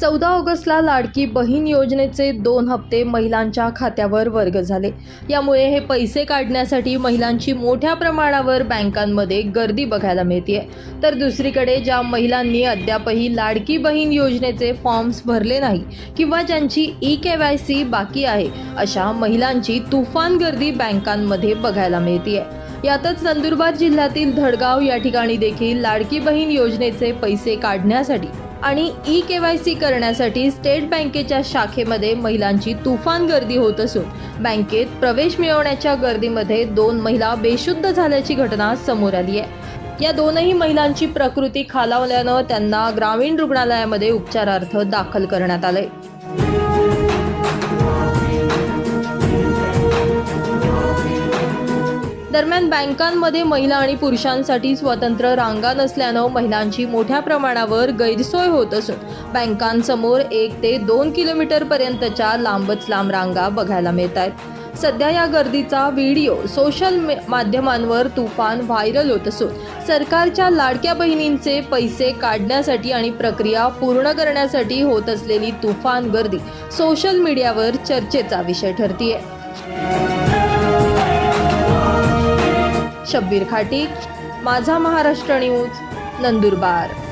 चौदा ऑगस्टला लाडकी बहीण योजनेचे दोन हप्ते महिलांच्या खात्यावर वर्ग झाले. यामुळे हे पैसे काढण्यासाठी महिलांची मोठ्या प्रमाणावर बँकांमध्ये गर्दी बघायला मिळते तर दुसरीकडे ज्या महिलांनी अद्यापही लाडकी बहीण योजनेचे फॉर्म्स भरले नाही किंवा ज्यांची ई के वाय सी बाकी आहे अशा महिलांची तुफान गर्दी बँकांमध्ये बघायला मिळते यातच नंदुरबार जिल्ह्यातील धडगाव या ठिकाणी देखील लाडकी बहीण योजनेचे पैसे काढण्यासाठी आणि ई के वाय सी करण्यासाठी स्टेट बँकेच्या शाखेमध्ये महिलांची तुफान गर्दी होत असून बँकेत प्रवेश मिळवण्याच्या गर्दीमध्ये दोन महिला बेशुद्ध झाल्याची घटना समोर आली आहे. या दोनही महिलांची प्रकृती खालावल्यानं त्यांना ग्रामीण रुग्णालयामध्ये उपचारार्थ दाखल करण्यात आलंय. दरम्यान बँकांमध्ये महिला आणि पुरुषांसाठी स्वतंत्र रांगा नसल्यानं महिलांची मोठ्या प्रमाणावर गैरसोय होत असून बँकांसमोर एक ते दोन किलोमीटरपर्यंतच्या लांबच लांब रांगा बघायला मिळत आहेत. सध्या या गर्दीचा व्हिडिओ सोशल मे- माध्यमांवर तुफान व्हायरल होत असून सरकारच्या लाडक्या बहिणींचे पैसे काढण्यासाठी आणि प्रक्रिया पूर्ण करण्यासाठी होत असलेली तुफान गर्दी सोशल मीडियावर चर्चेचा विषय ठरतीये. शब्बीर खाटीक माझा महाराष्ट्र न्यूज नंदुरबार.